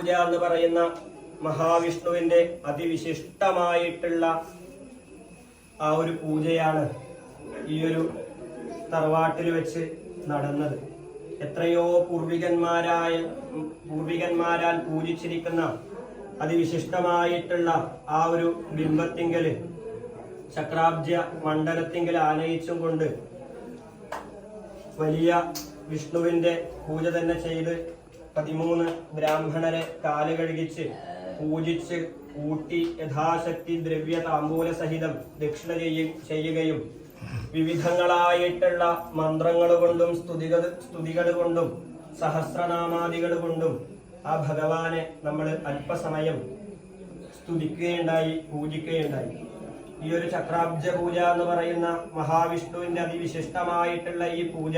പൂജ എന്ന് പറയുന്ന മഹാവിഷ്ണുവിന്റെ അതിവിശിഷ്ടമായിട്ടുള്ള ആ ഒരു പൂജയാണ് ഈ ഒരു തറവാട്ടിൽ വെച്ച് നടന്നത്. എത്രയോ പൂർവികന്മാരായ പൂർവികന്മാരാൽ പൂജിച്ചിരിക്കുന്ന അതിവിശിഷ്ടമായിട്ടുള്ള ആ ഒരു ബിംബത്തിങ്കൽ ചക്രാബ്ജ മണ്ഡലത്തിങ്കൽ ആനയിച്ചും കൊണ്ട് വലിയ വിഷ്ണുവിന്റെ പൂജ തന്നെ ചെയ്ത് പതിമൂന്ന് ബ്രാഹ്മണരെ കാൽ കഴുകിച്ച് പൂജിച്ച് ഊട്ടി യഥാശക്തി ദ്രവ്യ താമ്പൂല സഹിതം ദക്ഷിണ ചെയ്യ- ചെയ്യുകയും വിവിധങ്ങളായിട്ടുള്ള മന്ത്രങ്ങൾ കൊണ്ടും സ്തുതികൾ സ്തുതികൾ കൊണ്ടും സഹസ്രനാമാദികൾ കൊണ്ടും ആ ഭഗവാനെ നമ്മൾ അല്പസമയം സ്തുതിക്കുകയുണ്ടായി പൂജിക്കുകയുണ്ടായി. ഈ ഒരു ചക്രാബ്ജ പൂജ എന്ന് പറയുന്ന മഹാവിഷ്ണുവിന്റെ അതിവിശിഷ്ടമായിട്ടുള്ള ഈ പൂജ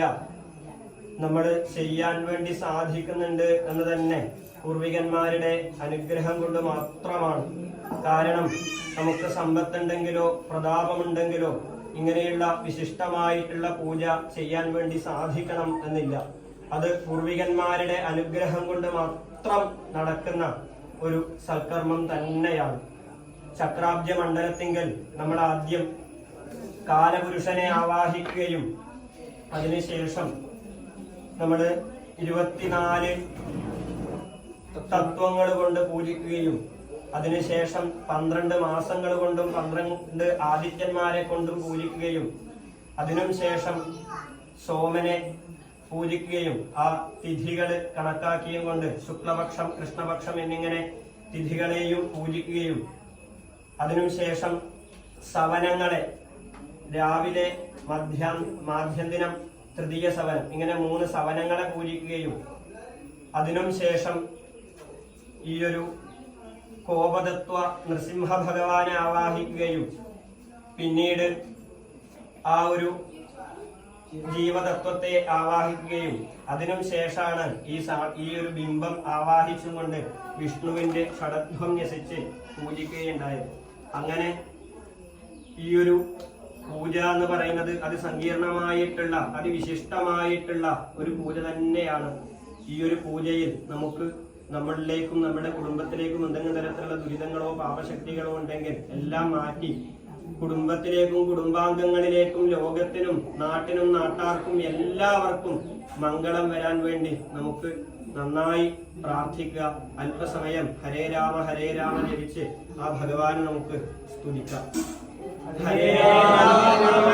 നമ്മൾ ചെയ്യാൻ വേണ്ടി സാധിക്കുന്നുണ്ട് എന്ന് തന്നെ പൂർവികന്മാരുടെ അനുഗ്രഹം കൊണ്ട് മാത്രമാണ്. കാരണം നമുക്ക് സമ്പത്തുണ്ടെങ്കിലോ പ്രതാപമുണ്ടെങ്കിലോ ഇങ്ങനെയുള്ള വിശിഷ്ടമായിട്ടുള്ള പൂജ ചെയ്യാൻ വേണ്ടി സാധിക്കണം എന്നില്ല. അത് പൂർവികന്മാരുടെ അനുഗ്രഹം കൊണ്ട് മാത്രം നടക്കുന്ന ഒരു സൽക്കർമ്മം തന്നെയാണ്. ചക്രാബ്ജ മണ്ഡലത്തിങ്കൽ നമ്മൾ ആദ്യം കാലപുരുഷനെ ആവാഹിക്കുകയും അതിനുശേഷം നമ്മൾ ഇരുപത്തിനാല് തത്വങ്ങൾ കൊണ്ട് പൂജിക്കുകയും അതിനുശേഷം പന്ത്രണ്ട് മാസങ്ങൾ കൊണ്ടും പന്ത്രണ്ട് ആദിത്യന്മാരെ കൊണ്ടും പൂജിക്കുകയും അതിനും ശേഷം സോമനെ പൂജിക്കുകയും ആ തിഥികൾ കണക്കാക്കിയും കൊണ്ട് ശുക്ലപക്ഷം കൃഷ്ണപക്ഷം എന്നിങ്ങനെ തിഥികളെയും പൂജിക്കുകയും അതിനുശേഷം സവനങ്ങളെ രാവിലെ മധ്യാ മാധ്യന്തിനം തൃതീയ സവനം ഇങ്ങനെ മൂന്ന് സവനങ്ങളെ പൂജിക്കുകയും അതിനും ശേഷം ഈ ഒരു കോപതത്വ നൃസിംഹ ഭഗവാനെ ആവാഹിക്കുകയും പിന്നീട് ആ ഒരു ജീവതത്വത്തെ ആവാഹിക്കുകയും അതിനും ശേഷമാണ് ഈ ഈയൊരു ഈ ഒരു ബിംബം ആവാഹിച്ചുകൊണ്ട് വിഷ്ണുവിന്റെ ഷടത്വം ന്യസിച്ച് പൂജിക്കുകയുണ്ടായത്. അങ്ങനെ ഈയൊരു പൂജ എന്ന് പറയുന്നത് അത് സങ്കീർണമായിട്ടുള്ള അതിവിശിഷ്ടമായിട്ടുള്ള ഒരു പൂജ തന്നെയാണ്. ഈ ഒരു പൂജയിൽ നമുക്ക് നമ്മളിലേക്കും നമ്മുടെ കുടുംബത്തിലേക്കും എന്തെങ്കിലും തരത്തിലുള്ള ദുരിതങ്ങളോ പാപശക്തികളോ ഉണ്ടെങ്കിൽ എല്ലാം മാറ്റി കുടുംബത്തിലേക്കും കുടുംബാംഗങ്ങളിലേക്കും ലോകത്തിനും നാട്ടിനും നാട്ടാർക്കും എല്ലാവർക്കും മംഗളം വരാൻ വേണ്ടി നമുക്ക് നന്നായി പ്രാർത്ഥിക്കുക. അല്പസമയം ഹരേ രാമ ഹരേ രാമ ജപിച്ച് ആ ഭഗവാനെ നമുക്ക് സ്തുതിക്കാം. ഹരേ രാമ ഹരേ രാമ രാമ